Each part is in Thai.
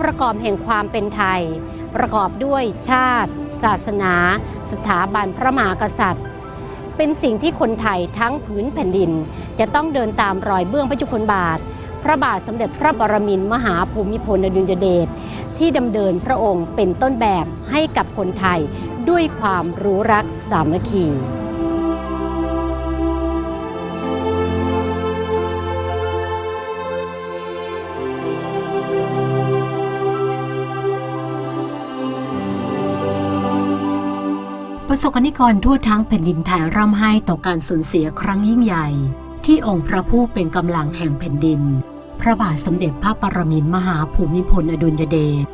ประกอบแห่งความเป็นไทย ประกอบด้วยชาติ ศาสนา สถาบันพระมหากษัตริย์ เป็นสิ่งที่คนไทยทั้งผืนแผ่นดิน จะต้องเดินตามรอยเบื้องพระจุคลบาท พระบาทสมเด็จพระบรมินทรมหาภูมิพลอดุลยเดชที่ดำเนินพระองค์เป็นต้นแบบให้กับคนไทยด้วยความรู้รักสามัคคี ประสบกนิกรทั่วทั้งแผ่นดินไทยร่ำไห้ต่อการสูญเสียครั้งยิ่งใหญ่ ที่องค์พระผู้เป็นกำลังแห่งแผ่นดิน พระบาทสมเด็จพระปรมินทรมหาภูมิพลอดุลยเดช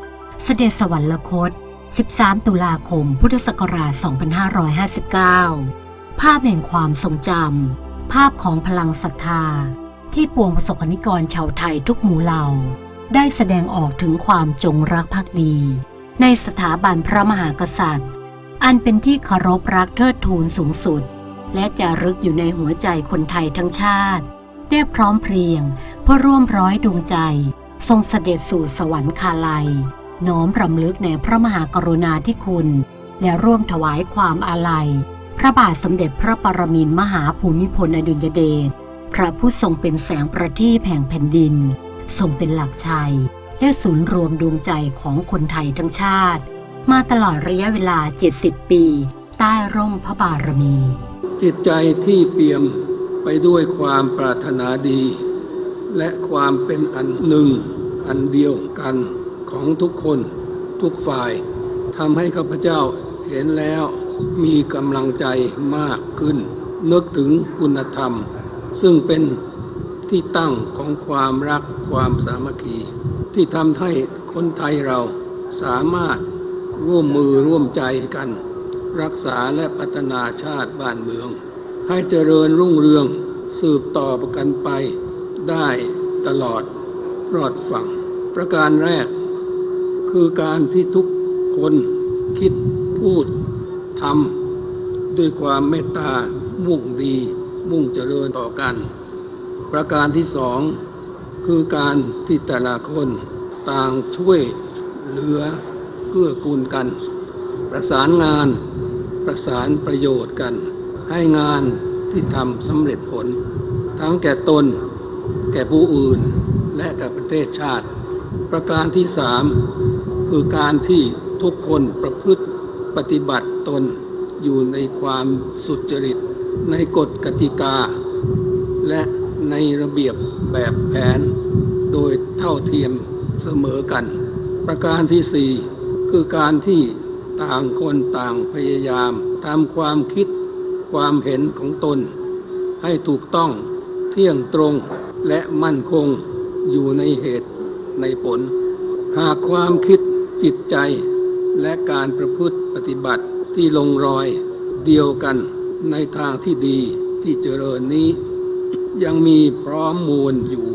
เสด็จสวรรคต 13 ตุลาคม พุทธศักราช 2559 ภาพแห่งความทรงจำ ภาพของพลังศรัทธา ที่ปวงประสบกนิกรชาวไทยทุกหมู่เหล่า ได้แสดงออกถึงความจงรักภักดี ในสถาบันพระมหากษัตริย์ อันเป็นที่เคารพรักเทิดทูนสูงสุด และจะรึกอยู่ในหัวใจคนไทยทั้งชาติ ได้พร้อมเพรียงเพื่อร่วมร้อยดวงใจ ทรงเสด็จสู่สวรรคาลัย น้อมรำลึกในพระมหากรุณาธิคุณ และร่วมถวายความอาลัย พระบาทสมเด็จพระปรมินทรมหาภูมิพลอดุลยเดชพระผู้ทรงเป็นแสงประทีปแห่งแผ่นดิน ทรงเป็นหลักชัย และศูนย์รวมดวงใจของคนไทยทั้งชาติ มาตลอดระยะเวลา 70 ปี ใต้ร่มพระบารมี จิตใจที่เปี่ยมไปด้วยความปรารถนาดี และความเป็นอันหนึ่ง อันเดียวกันของทุกคนทุกฝ่ายทำให้ข้าพเจ้าเห็นแล้วมีกำลังใจมากขึ้น นึกถึงคุณธรรม ซึ่งเป็นที่ตั้งของความรักความสามัคคี ที่ทำให้คนไทยเราสามารถ ร่วมมือร่วมใจกัน รักษาและพัฒนาชาติบ้านเมือง ให้เจริญรุ่งเรืองสืบต่อประกันไปได้ตลอดรอดฝั่ง ประการแรก คือการที่ทุกคนคิดพูดทำด้วยความเมตตามุ่งดี มุ่งเจริญต่อกัน ประการที่สองคือการที่แต่ละคนต่างช่วยเหลือ เกื้อกูลกัน ประสานงานประสานประโยชน์กัน ให้งานที่ทำสำเร็จผล ทั้งแก่ตน แก่ผู้อื่น และแก่ประเทศชาติ ประการที่สามคือการที่ทุกคนประพฤติปฏิบัติตนอยู่ในความสุจริต ในกฎกติกา และในระเบียบแบบแผน โดยเท่าเทียมเสมอกัน ประการที่สี่ คือการที่ต่างคนต่างพยายามทำความคิดความเห็นของตน ให้ถูกต้องเที่ยงตรงและมั่นคงอยู่ในเหตุในผล หากความคิดจิตใจและการประพฤติปฏิบัติที่ลงรอยเดียวกันในทางที่ดีที่เจริญนี้ ยังมีพร้อมมูลอยู่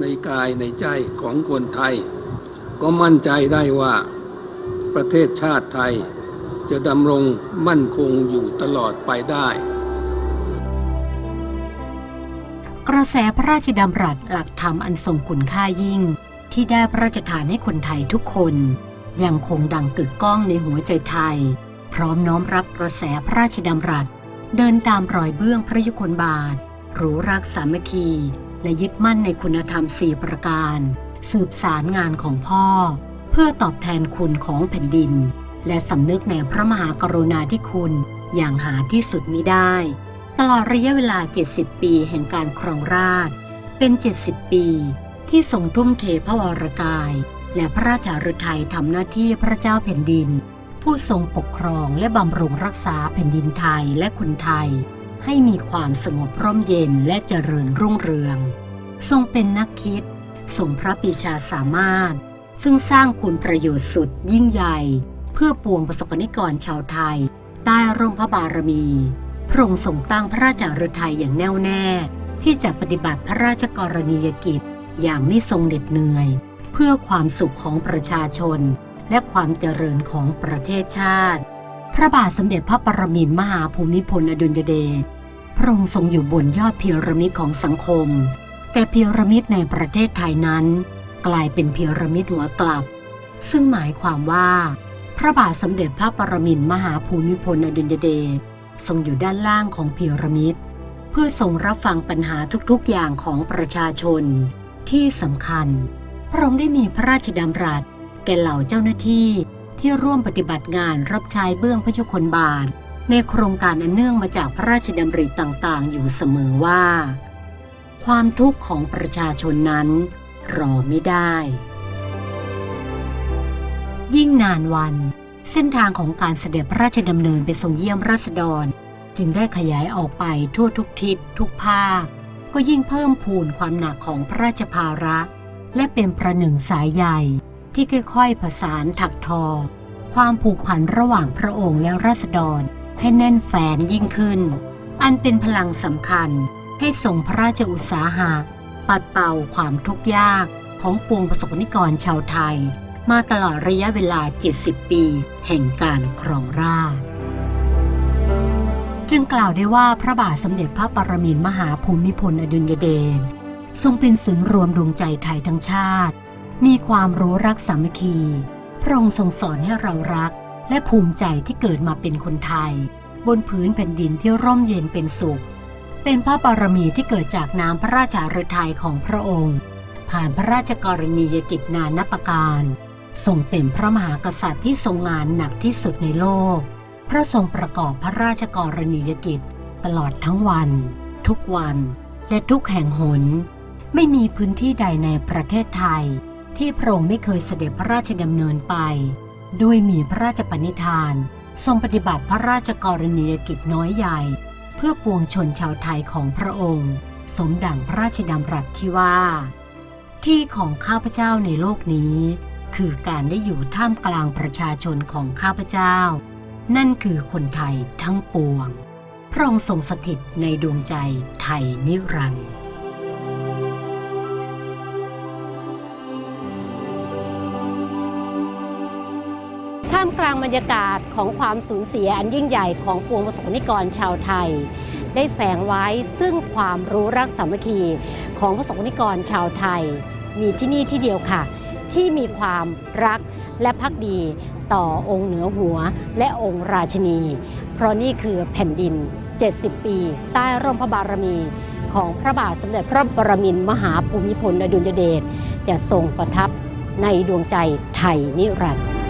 ในกายในใจของคนไทย ก็มั่นใจได้ว่า ประเทศชาติไทย จะดำรงมั่นคงอยู่ตลอดไปได้ กระแสพระราชดำรัสหลักธรรมอันทรงคุณค่ายิ่ง ที่ได้พระราชทานให้คนไทยทุกคน ยังคงดังกึกก้องในหัวใจไทย พร้อมน้อมรับกระแสพระราชดำรัส เดินตามรอยเบื้องพระยุคลบาทรู้รักสามัคคี และยึดมั่นในคุณธรรมสี่ประการ สืบสารงานของพ่อ เพื่อตอบแทนคุณของแผ่นดิน และสำนึกในพระมหากรุณาธิคุณอย่างหาที่สุดมิได้ ตลอดระยะเวลา 70 ปีแห่งการครองราช เป็น 70 ปีที่ทรงทุ่มเทพระวรกาย และพระราชาฤทัยทำหน้าที่พระเจ้าแผ่นดิน ผู้ทรงปกครองและบำรุงรักษาแผ่นดินไทยและคนไทย ให้มีความสงบร่มเย็นและเจริญรุ่งเรือง ทรงเป็นนักคิดทรงพระปีชาสามารถ ซึ่งสร้างคุณประโยชน์สุดยิ่งใหญ่ เพื่อปวงประสบกนิกรชาวไทย ใต้ร่มพระบารมี พระองค์ทรงตั้งพระราชาฤทัยอย่างแน่วแน่ ที่จะปฏิบัติพระราชกรณียกิจ อย่างไม่ทรงเหน็ดเหนื่อย เพื่อความสุขของประชาชน และความเจริญของประเทศชาติ พระบาทสมเด็จพระปรมินทรมหาภูมิพลอดุลยเดชพระองค์ทรงอยู่บนยอดพีระมิดของสังคม แต่พีระมิดในประเทศไทยนั้น กลายเป็นพีระมิดหัวกลับ ซึ่งหมายความว่า พระบาทสมเด็จพระปรมินมหาภูมิพลอดุลยเดชทรงอยู่ด้านล่างของพีระมิด เพื่อทรงรับฟังปัญหาทุกๆอย่างของประชาชน ที่สำคัญ พระองค์ได้มีพระราชดำรัส แก่เหล่าเจ้าหน้าที่ที่ร่วมปฏิบัติงานรับใช้เบื้องพระเจ้าคนบาท ในโครงการอันเนื่องมาจากพระราชดำริต่างๆ อยู่เสมอว่า ความทุกข์ของประชาชนนั้น รอไม่ได้ ยิ่งนานวัน เส้นทางของการเสด็จพระราชดำเนินไปทรงเยี่ยมราษฎร จึงได้ขยายออกไปทั่วทุกทิศทุกภาค ก็ยิ่งเพิ่มพูนความหนักของพระราชภาระ และเป็นประหนึ่งสายใหญ่ที่ค่อยๆผสานถักทอ ความผูกพันระหว่างพระองค์และราษฎร ให้แน่นแฟนยิ่งขึ้น อันเป็นพลังสำคัญให้ส่งพระราชอุตสาหะ ปัดเป่าความทุกข์ยากของปวงประสบนิกรชาวไทย มาตลอดระยะเวลา 70 ปี แห่งการครองราชจึงกล่าวได้ว่าพระบาทสมเด็จพระปรมินทมหาภูมิพลอดุลยเดชทรงเป็นศูนย์รวมดวงใจไทยทั้งชาติ มีความรู้รักสามัคคี พระองค์ทรงสอนให้เรารัก และภูมิใจที่เกิดมาเป็นคนไทย บนพื้นแผ่นดินที่ร่มเย็นเป็นสุข เป็นพระบารมีที่เกิดจากน้ำพระราชาฤทัยของพระองค์ ผ่านพระราชกรณียกิจนานับประการทรงเป็นพระมหากษัตริย์ที่ทรงงานหนักที่สุดในโลก พระทรงประกอบพระราชกรณียกิจตลอดทั้งวัน ทุกวัน และทุกแห่งหน ไม่มีพื้นที่ใดในประเทศไทย ที่พระองค์ไม่เคยเสด็จพระราชดำเนินไป ด้วยมีพระราชปณิธาน ทรงปฏิบัติพระราชกรณียกิจน้อยใหญ่ เพื่อปวงชนชาวไทยของพระองค์ สมดังพระราชดำรัสที่ว่า ที่ของข้าพเจ้าในโลกนี้ คือการได้อยู่ท่ามกลางประชาชนของข้าพเจ้า นั่นคือคนไทยทั้งปวง พระองค์ทรงสถิตในดวงใจไทยนิรันดร์ บรรยากาศของความสูญเสียอันยิ่งใหญ่ของปวงประสบนิกรชาวไทย ได้แฝงไว้ซึ่งความรู้รักสามัคคีของประสบนิกรชาวไทย มีที่นี่ที่เดียวค่ะ ที่มีความรักและพักดีต่อองค์เหนือหัวและองค์ราชินี เพราะนี่คือแผ่นดิน 70 ปี ใต้ร่มพระบารมี ของพระบาทสมเด็จพระปรมินทรมหาภูมิพลอดุลยเดชจะทรงประทับในดวงใจไทยนิรันดร์